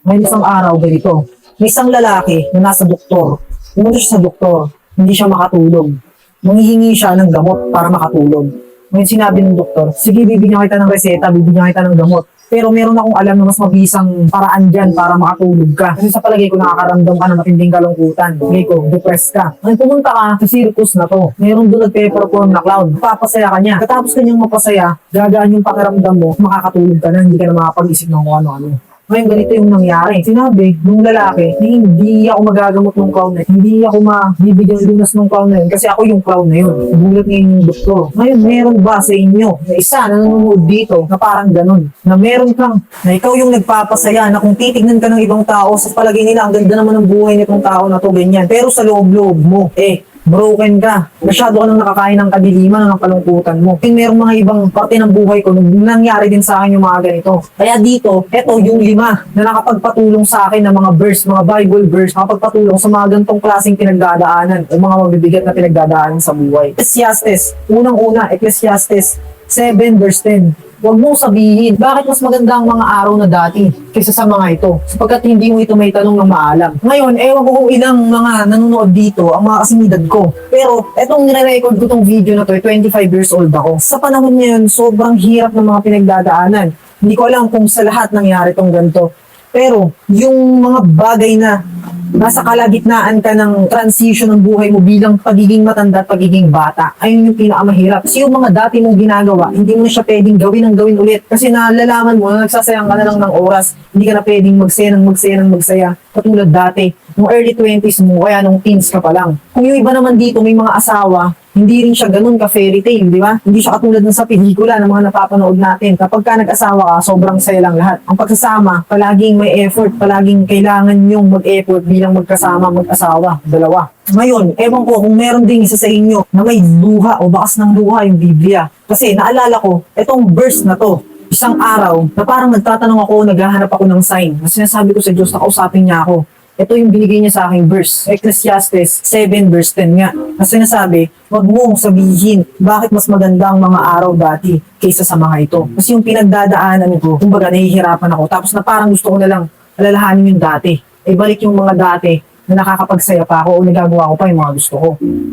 May isang araw ganito. May isang lalaki na nasa doktor. Pumunta siya sa doktor. Hindi siya makatulog. Manghihingi siya ng gamot para makatulog. Ngayon sinabi ng doktor, sige bibigyan kita ng reseta, bibigyan kita ng gamot. Pero meron akong alam na mas mabisang paraan dyan para makatulog ka. Kasi sa palagay ko nakakaramdam ka ng matinding kalungkutan. Palagay ko, depressed ka. Ngayon pumunta ka sa circus na to. Meron doon nagpe-perform na clown. Papasaya ka niya. Katapos kanyang mapasaya, gagaan yung pakiramdam mo, makakatulog ka na, hindi ka na makapag-isip ng ano-ano. Ngayon, ganito yung nangyari. Sinabi, nung lalaki, na hindi ako magagamot ng clown na yun. Hindi ako mabibigyan lunas ng clown na yun kasi ako yung clown na yun. Gulat ngayon yung doktor. Ngayon, meron ba sa inyo na isa na nanonood dito na parang ganun? Na meron kang, na ikaw yung nagpapasaya na kung titignan ka ng ibang tao, sa palagay nila, ang ganda naman ng buhay nitong tao na to, ganyan. Pero sa loob-loob mo, eh, broken ka. Masyado ka nang nakakain ng kadiliman ng kalungkutan mo. Yung merong mga ibang parte ng buhay ko, nangyari din sa akin yung mga ganito. Kaya dito, eto yung lima na nakapagpatulong sa akin ng mga verse, mga Bible verse, nakapagpatulong sa mga gantong klaseng pinagdadaanan o mga mabibigat na pinagdadaanan sa buhay. Ecclesiastes, unang-una, Ecclesiastes 7 verse 10. Huwag mong sabihin, bakit mas maganda ang mga araw na dati kaysa sa mga ito? Sapagkat hindi mo ito may tanong ng maalam. Ngayon, ewan ko kung ilang mga nanonood dito ang mga kasinidad ko. Pero, etong nire-record ko tong video na to, eh, 25 years old ako. Sa panahon ngayon, sobrang hirap ng mga pinagdadaanan. Hindi ko alam kung sa lahat nangyari tong ganito. Pero, yung mga bagay na nasa kalagitnaan ka ng transition ng buhay mo bilang pagiging matanda at pagiging bata. Ayun yung pinakamahirap. Kasi yung mga dati mong ginagawa, hindi mo siya pwedeng gawin ng gawin ulit. Kasi nalalaman mo na nagsasayang ka na lang ng oras. Hindi ka na pwedeng magsaya ng magsaya ng magsaya. Katulad dati, nung early 20s mo, kaya nung teens ka pa lang. Kung yung iba naman dito, may mga asawa, hindi rin siya ganun ka fairy tale, di ba? Hindi siya katulad ng sa pelikula ng mga napapanood natin. Kapag ka nag-asawa ka, sobrang saya lang lahat. Ang pagsasama, palaging may effort, palaging kailangan yung mag-effort bilang magkasama, mag-asawa, dalawa. Ngayon, ewan ko kung meron ding isa sa inyo na may luha o bakas ng luha yung Biblia. Kasi naalala ko, itong verse na to, isang araw na parang nagtatanong ako, naghahanap ako ng sign. Kasi sinasabi ko sa Diyos, nakausapin niya ako. Ito yung binigay niya sa aking verse. Ecclesiastes 7 verse 10 nga. Na sinasabi, wag mong sabihin bakit mas maganda ang mga araw dati kaysa sa mga ito. Kasi yung pinagdadaanan ko, kumbaga nahihirapan ako. Tapos na parang gusto ko na lang alalahanin yung dati. E balik yung mga dati na nakakapagsaya pa ako o nagagawa ko pa yung mga gusto ko.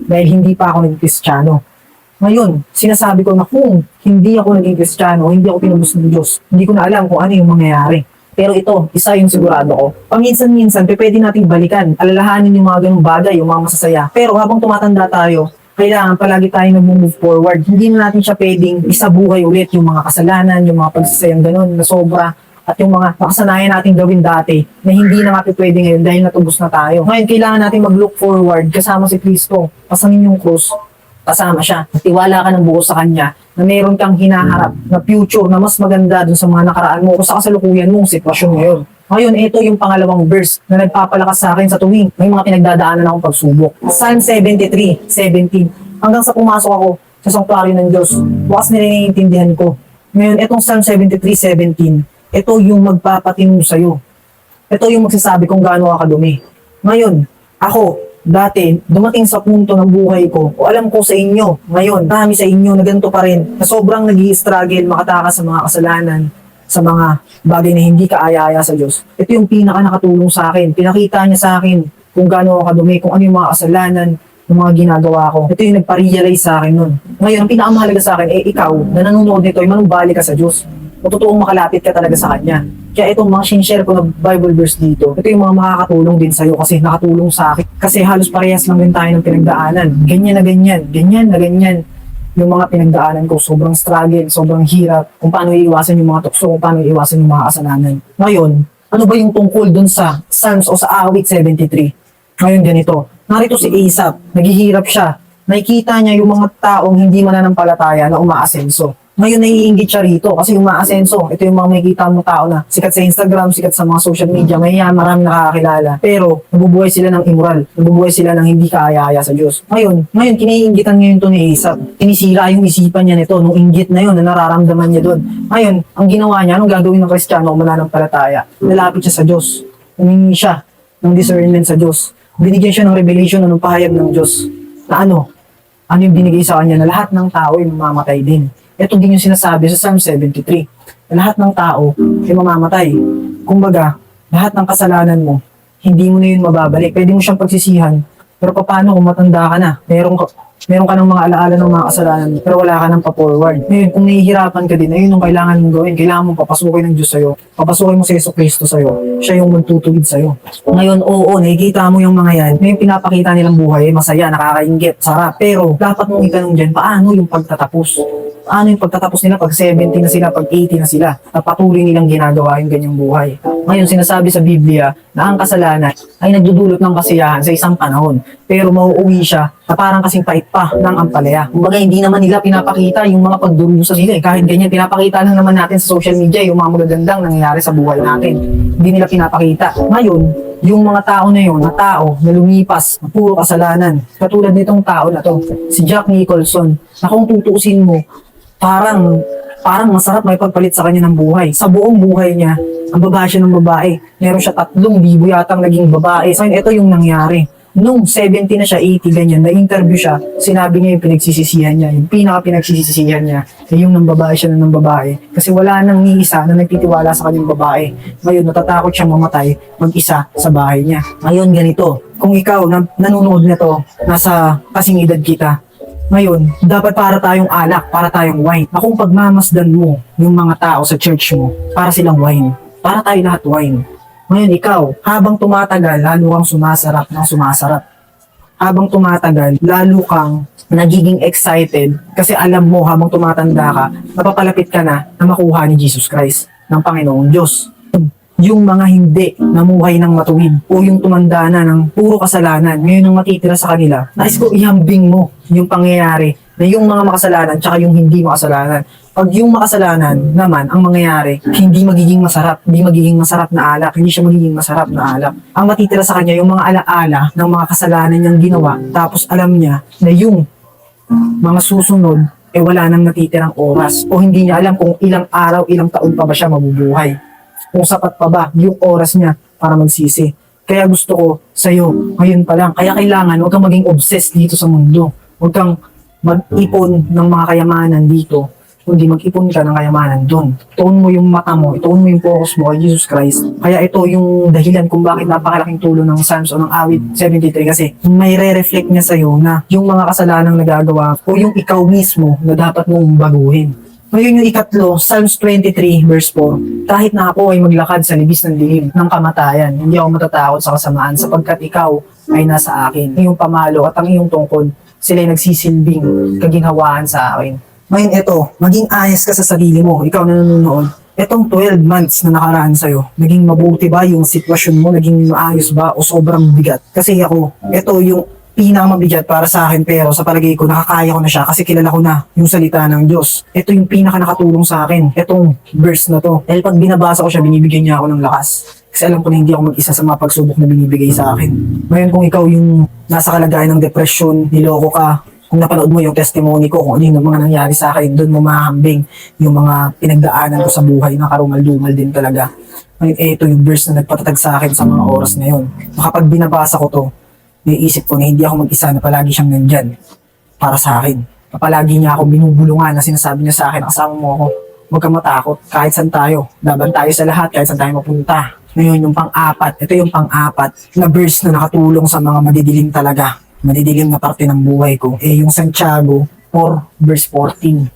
Dahil hindi pa ako naging kristyano. Ngayon, sinasabi ko na kung hindi ako naging kristyano, hindi ako pinubos ng Diyos, hindi ko na alam kung ano yung mangyayari. Pero ito, isa yung sigurado ko. Paminsan-minsan, pwede nating balikan, alalahanin yung mga ganung bagay, yung mga masasaya. Pero habang tumatanda tayo, kailangan palagi tayo nag-move forward. Hindi na natin siya pwedeng isabuhay ulit yung mga kasalanan, yung mga pagsasayang ganun na sobra at yung mga nakasanayan natin gawin dati na hindi na natin pwede ngayon dahil natubos na tayo. Ngayon, kailangan natin mag-look forward kasama si Kristo. Pasanin yung krus, kasama siya. Tiwala ka ng buo sa Kanya na meron kang hinaharap na future na mas maganda dun sa mga nakaraan mo o sa kasalukuyan mong sitwasyon ngayon. Ngayon, ito yung pangalawang verse na nagpapalakas sa akin sa tuwing may mga pinagdadaanan akong pagsubok. Psalm 73, 17. Hanggang sa pumasok ako sa sanctuary ng Diyos, bukas nila naiintindihan ko. Ngayon, itong Psalm 73, 17, ito yung magpapatinong sa'yo. Ito yung magsasabi kung gaano ka kadumi. Ngayon, ako, dati, dumating sa punto ng buhay ko, o alam ko sa inyo, ngayon, marami sa inyo na ganito pa rin, na sobrang nag struggle makatakas sa mga kasalanan, sa mga bagay na hindi kaaya-aya sa Diyos. Ito yung pinaka nakatulong sa akin. Pinakita niya sa akin kung gaano ako kadumi, kung ano yung mga kasalanan, yung mga ginagawa ko. Ito yung nagpa-realize sa akin nun. Ngayon, ang pinakamahalaga sa akin, eh ikaw, na nanonood nito, ay manumbali ka sa Diyos. O totoong makalapit ka talaga sa Kanya. Kaya itong mga sinishare ko na Bible verse dito, ito yung mga makakatulong din sa'yo kasi nakatulong sa akin. Kasi halos parehas lang din tayo ng pinagdaanan. Ganyan na ganyan, ganyan na ganyan yung mga pinagdaanan ko, sobrang struggle, sobrang hirap, kung paano iiwasan yung mga tukso, kung paano iiwasan yung mga kasalanan. Ngayon, ano ba yung tungkol dun sa Psalms o sa Awit 73? Ngayon ganito, narito si Asap, naghihirap siya, nakikita niya yung mga taong hindi mananampalataya na umaasenso. Ngayon naiingit siya rito kasi yung maasenso, ito yung mga makikita mo tao na sikat sa Instagram, sikat sa mga social media, may marami nakakakilala. Pero nabubuhay sila ng immoral, nabubuhay sila ng hindi kaaya-aya sa Diyos. Ngayon, ngayon kiniingitan ngayon to ni Asap. Tinisira yung isipan niya nito, nung inggit na yun, na nararamdaman niya doon. Ngayon, ang ginawa niya, anong gagawin ng Kristiyano o mananampalataya? Nalapit siya sa Diyos. Humingi siya ng discernment sa Diyos. Binigyan siya ng revelation ng pahayag ng Diyos na ano, ano yung binigay sa kanya na lahat ng tao ay mamamatay din. Ito din yung sinasabi sa Psalm 73. Na lahat ng tao ay mamamatay. Kumbaga, lahat ng kasalanan mo, hindi mo na yun mababalik. Pwede mo siyang pagsisihan, pero paano kung matanda ka na? Meron ka, meron ka ng mga alaala ng mga kasalanan pero wala ka nang pa-forward. Ngayon, kung nahihirapan ka din, ayun yung kailangan mong gawin. Kailangan mong papasukin ng Diyos sa'yo. Papasukin mo si Yeso Cristo sa'yo. Siya yung magtutulid sa'yo. Ngayon, oo, nakikita mo yung mga yan. Ngayon, pinapakita nilang buhay, masaya, nakakaingit, sarap. Pero, dapat mong itanong dyan, paano yung pagtatapos? Paano yung pagtatapos nila pag 70 na sila, pag 80 na sila, na patuloy nilang ginagawa yung ganyang buhay. Ngayon, sinasabi sa Biblia na ang kasalanan ay nagdudulot ng kasiyahan sa isang panahon. Pero mauuwi siya na parang kasing pait pa ng ampalaya. Kumbaga, hindi naman nila pinapakita yung mga pagdurusa nila. eh. Kahit ganyan, pinapakita lang naman natin sa social media yung mga magagandang nangyayari sa buhay natin. Hindi nila pinapakita. Ngayon, yung mga tao na yun, na tao na lumipas, na puro kasalanan. Katulad nitong tao na to, si Jack Nicholson, na kung tutuusin mo, parang parang masarap may pagpalit sa kanya ng buhay. Sa buong buhay niya, ang babae siya ng babae. Meron siya tatlong bibo yatang naging babae. So, ito yung nangyari. Nung 70 na siya, 80, ganyan, na-interview siya, sinabi niya yung pinagsisisihan niya. Yung pinaka pinagsisisihan niya, ay yung ng babae siya na ng babae. Kasi wala nang ni isa na nagtitiwala sa kanyang babae. Ngayon, natatakot siya mamatay mag-isa sa bahay niya. Ngayon, ganito. Kung ikaw, na, nanonood nito, nasa kasing edad kita, ngayon, dapat para tayong alak, para tayong wine. Na kung pagmamasdan mo yung mga tao sa church mo, para silang wine. Para tayo lahat wine. Ngayon, ikaw, habang tumatagal, lalo kang sumasarap ng sumasarap. Habang tumatagal, lalo kang nagiging excited kasi alam mo habang tumatanda ka, napapalapit ka na na makuha ni Jesus Christ ng Panginoong Diyos yung mga hindi namuhay ng matuwid o yung tumanda na ng puro kasalanan, ngayon ang matitira sa kanila, nais ko ihambing mo yung pangyayari na yung mga makasalanan tsaka yung hindi makasalanan. Pag yung makasalanan naman, ang mangyayari, hindi magiging masarap, hindi magiging masarap na alak, hindi siya magiging masarap na alak. Ang matitira sa kanya, yung mga alaala ng mga kasalanan niyang ginawa, tapos alam niya na yung mga susunod, eh wala nang natitirang oras o hindi niya alam kung ilang araw, ilang taon pa ba siya mabubuhay kung sapat pa ba yung oras niya para magsisi. Kaya gusto ko sa'yo, ngayon pa lang, kaya kailangan huwag kang maging obsessed dito sa mundo. Huwag kang mag-ipon ng mga kayamanan dito, kundi mag-ipon ka ng kayamanan doon. Ituon mo yung mata mo, ituon mo yung focus mo kay Jesus Christ. Kaya ito yung dahilan kung bakit napakalaking tulong ng Psalms o ng awit 73 kasi may re-reflect niya sa'yo na yung mga kasalanang nagagawa o yung ikaw mismo na dapat mong baguhin. Ngayon yung ikatlo, Psalms 23 verse 4, Kahit na ako ay maglakad sa libis ng dilim ng kamatayan, hindi ako matatakot sa kasamaan sapagkat ikaw ay nasa akin. Iyong pamalo at ang iyong tungkod, sila ay nagsisilbing kaginhawaan sa akin. Ngayon ito, maging ayos ka sa sarili mo, ikaw na nanonood. Etong 12 months na nakaraan sa'yo, naging mabuti ba yung sitwasyon mo? Naging maayos ba o sobrang bigat? Kasi ako, ito yung pinakamabigat para sa akin pero sa palagay ko nakakaya ko na siya kasi kilala ko na yung salita ng Diyos. Ito yung pinaka nakatulong sa akin. Itong verse na to. Dahil pag binabasa ko siya, binibigyan niya ako ng lakas. Kasi alam ko na hindi ako mag-isa sa mga pagsubok na binibigay sa akin. Ngayon kung ikaw yung nasa kalagayan ng depression, niloko ka, kung napanood mo yung testimony ko, kung ano yung mga nangyari sa akin, doon mo mahambing yung mga pinagdaanan ko sa buhay na karumal-dumal din talaga. Ngayon, eh, ito yung verse na nagpatatag sa akin sa mga oras na yun. Kapag binabasa ko to, naiisip ko na hindi ako mag-isa na palagi siyang nandyan para sa akin. Palagi niya ako binubulungan na sinasabi niya sa akin, kasama mo ako, huwag kang matakot, kahit saan tayo, laban tayo sa lahat, kahit saan tayo mapunta. Ngayon, yung pang-apat, ito yung pang-apat na verse na nakatulong sa mga madidilim talaga, madidilim na parte ng buhay ko, eh yung Santiago 4 verse 14.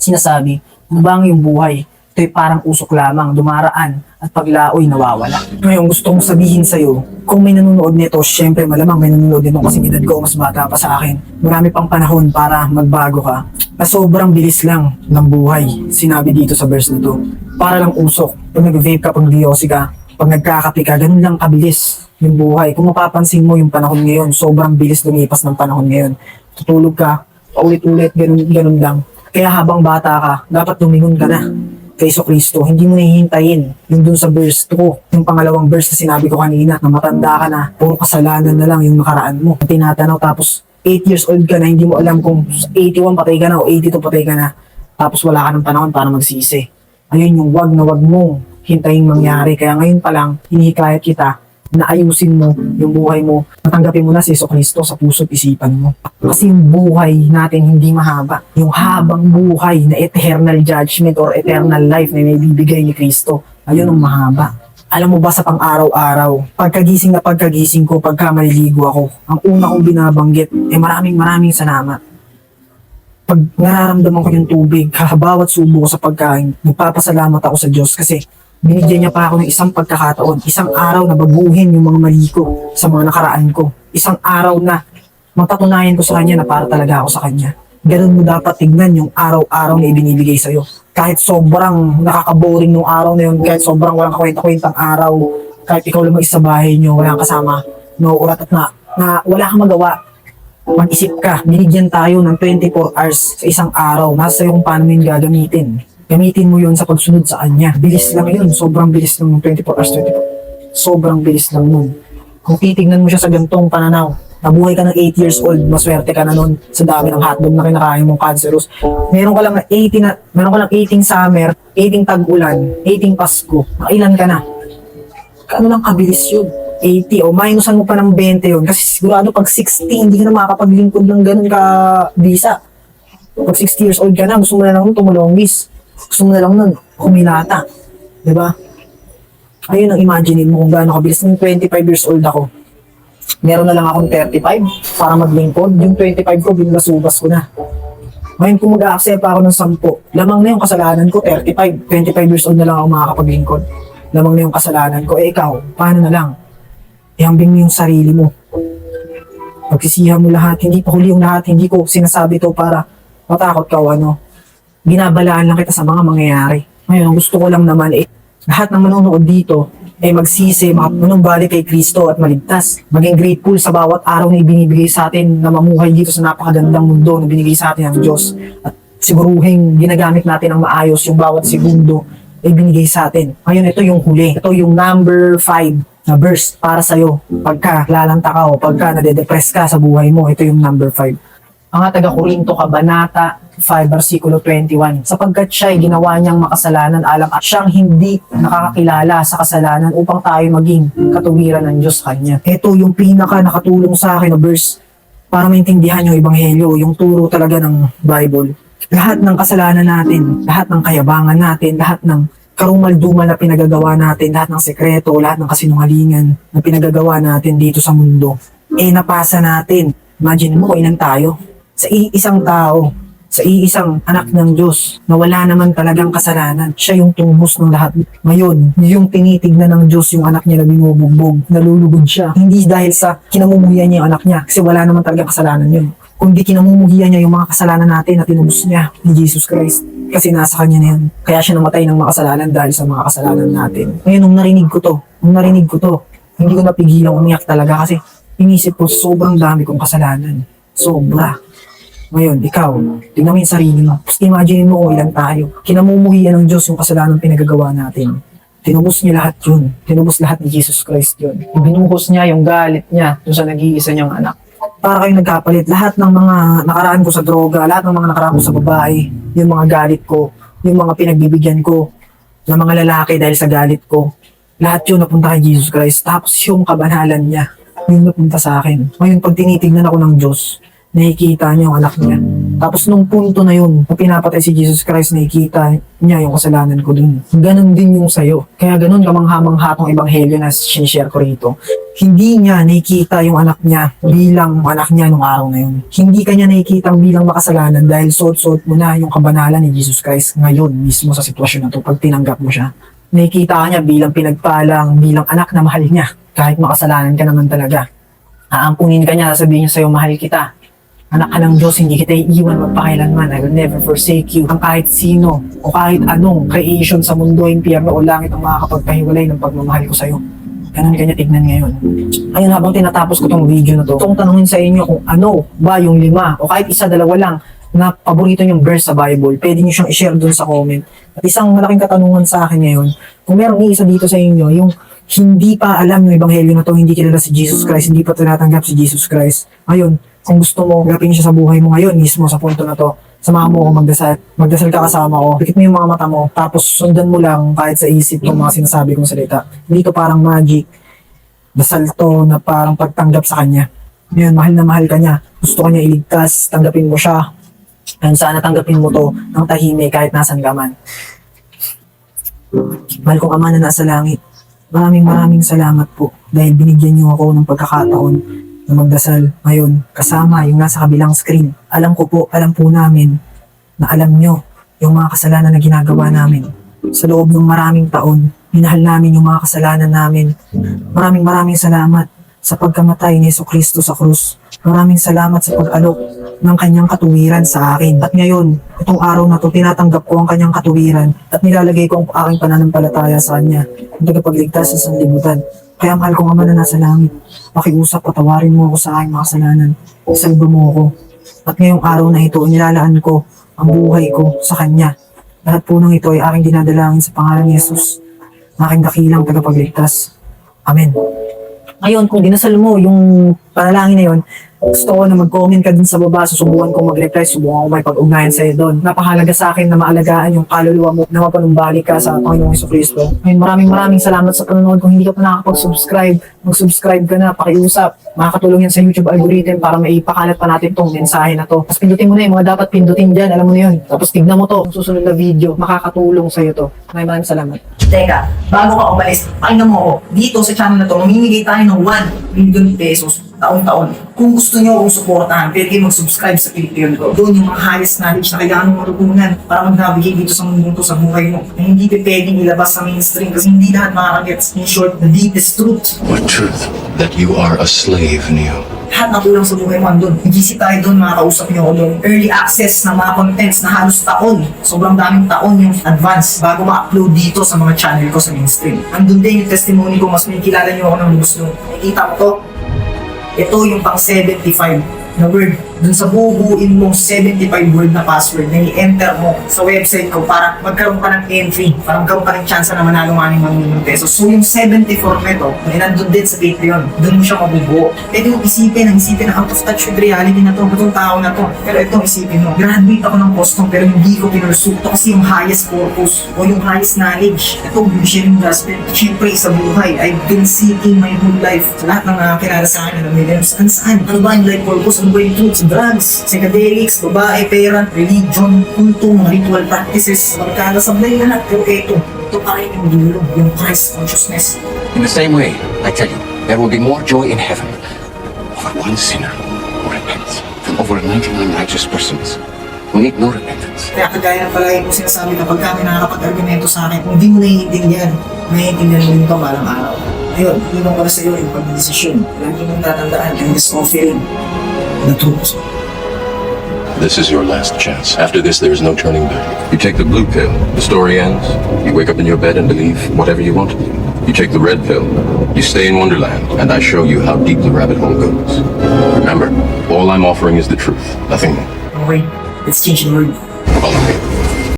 Sinasabi, bang yung buhay, ito'y parang usok lamang, dumaraan, at paglaoy nawawala. Ngayon, gusto kong sabihin sa'yo, kung may nanonood nito, syempre malamang may nanonood nito kasi edad ko mas bata pa sa akin. Marami pang panahon para magbago ka. Na sobrang bilis lang ng buhay, sinabi dito sa verse na to. Para lang usok. Pag nag-vape ka, pag diyosi ka, pag nagkakape ka, ganun lang kabilis yung buhay. Kung mapapansin mo yung panahon ngayon, sobrang bilis lumipas ng panahon ngayon. Tutulog ka, paulit-ulit, ganun, ganun lang. Kaya habang bata ka, dapat lumingon ka na kay Kristo. Hindi mo nahihintayin yung dun sa verse 2, yung pangalawang verse na sinabi ko kanina, na matanda ka na, puro kasalanan na lang yung nakaraan mo. Tinatanaw tapos 8 years old ka na, hindi mo alam kung 81 patay ka na o 82 patay ka na. Tapos wala ka ng panahon para magsisi. Ayun yung wag na wag mong hintayin mangyari. Kaya ngayon pa lang, hinihikayat kita na ayusin mo yung buhay mo. Natanggapin mo na si Yeso Kristo sa puso't isipan mo. Kasi yung buhay natin hindi mahaba. Yung habang buhay na eternal judgment or eternal life na may bibigay ni Kristo, ayun ang mahaba. Alam mo ba sa pang-araw-araw, pagkagising na pagkagising ko, pagka maliligo ako, ang una kong binabanggit, eh maraming maraming salamat. Pag nararamdaman ko yung tubig, bawat subo ko sa pagkain, nagpapasalamat ako sa Diyos kasi binigyan niya pa ako ng isang pagkakataon, isang araw na baguhin yung mga mali ko sa mga nakaraan ko. Isang araw na mapatunayan ko sa Kanya na para talaga ako sa Kanya. Ganun mo dapat tignan yung araw-araw na ibinibigay sa'yo. Kahit sobrang nakaka-boring nung araw na yun, kahit sobrang walang kakwenta-kwentang araw, kahit ikaw lang mag-isa sa bahay nyo, walang kasama, nauurat at na, na wala kang magawa, mag-isip ka, binigyan tayo ng 24 hours sa isang araw. Nasa iyo kung paano mo yun gagamitin. Gamitin mo yun sa pagsunod sa kanya. Bilis lang yun. Sobrang bilis ng 24 hours, 24. Sobrang bilis lang nun. Kung titignan mo siya sa gantong pananaw, nabuhay ka ng 8 years old, maswerte ka na nun sa dami ng hotdog na kinakain mong cancerous. Meron ka lang na 80 na, meron ka lang 18 summer, 18 tag-ulan, 18 Pasko. Makailan ka na? Kaano lang kabilis yun? 80 o minusan mo pa ng 20 yun. Kasi sigurado pag 60, hindi ka na makakapaglingkod ng ganun ka visa. Pag 60 years old ka na, gusto mo na lang nun tumulongis. Gusto mo na lang nun kumilata. 'Di ba? Ayun ang imagine mo kung gaano kabilis. Nung 25 years old ako, meron na lang akong 35 para maglingkod. Yung 25 ko, binlasubas ko na. Ngayon kung mag-a-accept ako ng 10, lamang na yung kasalanan ko, 35. 25 years old na lang ako makakapaglingkod. Lamang na yung kasalanan ko. Eh ikaw, paano na lang? Ihambing mo yung sarili mo. Pagsisihan mo lahat, hindi pa huli yung lahat, hindi ko sinasabi to para matakot ka o ano. Binabalaan lang kita sa mga mangyayari. Ngayon, gusto ko lang naman eh, lahat ng manonood dito ay magsisi, manumbalik kay Kristo at maligtas. Maging grateful sa bawat araw na ibinibigay sa atin na mamuhay dito sa napakagandang mundo na binigay sa atin ng Diyos. At siguruhin ginagamit natin ang maayos yung bawat segundo ay binigay sa atin. Ngayon, ito yung huli. Ito yung number 5 na verse para sa'yo. Pagka lalanta ka o pagka nade-depress ka sa buhay mo, ito yung number 5. Ang taga Korinto Kabanata 5 versikulo 21 sapagkat siya ay ginawa niyang makasalanan alam at siyang hindi nakakakilala sa kasalanan upang tayo maging katuwiran ng Diyos kanya. Ito yung pinaka nakatulong sa akin na verse para maintindihan yung ebanghelyo, yung turo talaga ng Bible. Lahat ng kasalanan natin, lahat ng kayabangan natin, lahat ng karumaldumal na pinagagawa natin, lahat ng sekreto, lahat ng kasinungalingan na pinagagawa natin dito sa mundo, eh napasa natin. Imagine mo, ilan tayo? Sa iisang tao, sa iisang anak ng Diyos na wala naman talagang kasalanan. Siya yung tungmos ng lahat. Ngayon, yung tinitignan ng Diyos yung anak niya na binubugbog, nalulugod siya. Hindi dahil sa kinamumuhian niya yung anak niya kasi wala naman talagang kasalanan yun. Kundi kinamumuhian niya yung mga kasalanan natin na tinubos niya ni Jesus Christ. Kasi nasa kanya na yun. Kaya siya namatay ng mga kasalanan dahil sa mga kasalanan natin. Ngayon, nung narinig ko to, nung narinig ko to, hindi ko napigilang umiyak talaga kasi inisip ko sobrang dami kong kasalanan. Sobra. Ngayon, ikaw, tingnan mo yung sarili mo. Imagine mo kung ilan tayo. Kinamumuhian ng Diyos yung kasalanan pinagagawa natin. Tinubos niya lahat yun. Tinubos lahat ni Jesus Christ yun. Ibinuhos niya yung galit niya dun sa nag-iisa niyang anak. Para kayong nagkapalit. Lahat ng mga nakaraan ko sa droga, lahat ng mga nakaraan ko sa babae, yung mga galit ko, yung mga pinagbibigyan ko ng mga lalaki dahil sa galit ko. Lahat yun napunta kay Jesus Christ. Tapos yung kabanalan niya, yung napunta sa akin. Ngayon, pag tinitignan ako ng Diyos, nakikita niya yung anak niya. Tapos nung punto na yun, na pinapatay si Jesus Christ, nakikita niya yung kasalanan ko dun. Ganon din yung sayo. Kaya ganon kamangha-mangha tong ebanghelyo na sinishare ko rito. Hindi niya nakikita yung anak niya bilang anak niya nung araw na yun. Hindi kanya nakikita bilang makasalanan dahil suot-suot mo na yung kabanalan ni Jesus Christ ngayon mismo sa sitwasyon na to pag tinanggap mo siya. Nakikita niya bilang pinagpalang, bilang anak na mahal niya. Kahit makasalanan ka naman talaga. Aampunin ka niya, sasabihin niya sa'yo, mahal kita. Anak ka ng Diyos, hindi kita iiwan magpakailanman. I will never forsake you. Ang kahit sino o kahit anong creation sa mundo, impyerno o langit ang makakapagpahiwalay ng pagmamahal ko sa'yo. Ganun kanya tignan ngayon. Ayun, habang tinatapos ko tong video na to, itong tanungin sa inyo kung ano ba yung lima o kahit isa, dalawa lang na paborito yung verse sa Bible, pwede nyo siyang i-share dun sa comment. At isang malaking katanungan sa akin ngayon, kung merong isa dito sa inyo, yung hindi pa alam yung ebanghelyo na to, hindi kilala si Jesus Christ, hindi pa tinatanggap si Jesus Christ. Ngayon, kung gusto mo, gapin siya sa buhay mo ngayon mismo sa punto na to, samahan mo ako magdasal. Magdasal ka kasama ko. Pikit mo yung mga mata mo. Tapos sundan mo lang kahit sa isip yung mga sinasabi kong salita. Hindi to parang magic. Dasal to na parang pagtanggap sa kanya. Ngayon, mahal na mahal ka niya. Gusto ka niya iligtas. Tanggapin mo siya. And sana tanggapin mo to ng tahimik kahit nasan ka man. Mahal kong ama na nasa langit. Maraming maraming salamat po dahil binigyan niyo ako ng pagkakataon na magdasal ngayon kasama yung nasa kabilang screen. Alam ko po, alam po namin na alam nyo yung mga kasalanan na ginagawa namin. Sa loob ng maraming taon, minahal namin yung mga kasalanan namin. Maraming maraming salamat sa pagkamatay ni Yeso Kristo sa krus. Maraming salamat sa pag-alok ng kanyang katuwiran sa akin. At ngayon, itong araw na to, tinatanggap ko ang kanyang katuwiran at nilalagay ko ang aking pananampalataya sa kanya. Ang tagapagligtas sa sanlibutan. Kaya mahal kong ama na nasa langit. Pakiusap, patawarin mo ako sa aking mga kasalanan. Isalba mo ako. At ngayong araw na ito, nilalaan ko ang buhay ko sa Kanya. Lahat po ng ito ay aking dinadalangin sa pangalan ni Jesus, aking dakilang tagapagligtas. Amen. Ngayon, kung dinasal mo yung panalangin na yun, gusto ko na mag-comment ka dun sa baba, susubukan kong mag-reply, subukan ko may pag-ugnayan sa'yo doon. Napahalaga sa akin na maalagaan yung kaluluwa mo na mapanumbalik ka sa Panginoong Heso Kristo. Ngayon, maraming maraming salamat sa panonood. Kung hindi ka pa nakakapag-subscribe, mag-subscribe ka na, pakiusap. Makakatulong yan sa YouTube algorithm para maipakalat pa natin tong mensahe na to. Tapos pindutin mo na yung mga dapat pindutin dyan, alam mo na yun. Tapos tignan mo to, susunod na video, makakatulong sa'yo to. Maraming maraming salamat. Teka, bago ka umalis, pakinggan mo ako. Dito sa channel na to, mamimigay tayo ng 1 million pesos taon-taon. Kung gusto nyo akong suportahan, pwede kayo mag-subscribe sa Patreon ko. Doon yung mga highest knowledge na kailangan mo matutunan para mag-navigate dito sa mundo to, sa buhay mo. Na hindi pa pwedeng ilabas sa mainstream kasi hindi lahat makakagets. In short, the deepest truth. What truth? That you are a slave, Neo. Lahat na kulang sa buhay mo andun. Mag-visit tayo doon, makakausap niyo ako doon. Early access ng mga contents na halos taon. Sobrang daming taon yung advance bago ma-upload dito sa mga channel ko sa mainstream. Andun din yung testimony ko, mas may kilala niyo ako ng lubos nyo. Nakikita mo to? Ito yung pang 75 na word. Dun sa bubuin mong 75 word na password na i-enter mo sa website ko para magkaroon ka ng entry, para magkaroon ka ng chance na manalo nga ng 1 million pesos. So yung 74 neto, ay nandun din sa Patreon. Doon mo siya mabubuo. Pwede mo isipin, ang isipin na out of touch with reality na to, itong tao na to. Pero itong isipin mo, graduate ako ng custom pero hindi ko pinursu. Ito kasi yung highest purpose o yung highest knowledge. Ito, sharing gospel. Siyempre, sa buhay, I've been seeking my whole life. Lahat ng nakakilala sa akin na million, saan saan? Ano ba yung life purpose? Ano ba yung truths? Drugs, psychedelics, babae, pera, religion, kulto, ritual practices, magkakasablay lahat. Pero ito, ito pa rin yung dulo, yung Christ consciousness. In the same way, I tell you, there will be more joy in heaven over one sinner who repents than over 99 righteous persons who need no repentance. Kaya kagaya ng palagi ko sinasabi kapag kami nakakapag-argumento sa akin, kung di mo naiintindihan, naiintindihan mo ito balang araw. Ayun, ilang ko na sa iyo yung pagdesisyon. Lagi mong tatandaan, I'm just offering the truth. This is your last chance. After this, there is no turning back. You take the blue pill, the story ends. You wake up in your bed and believe whatever you want. You take the red pill, you stay in Wonderland, and I show you how deep the rabbit hole goes. Remember, all I'm offering is the truth, nothing more. Okay, let's change the world. Follow me.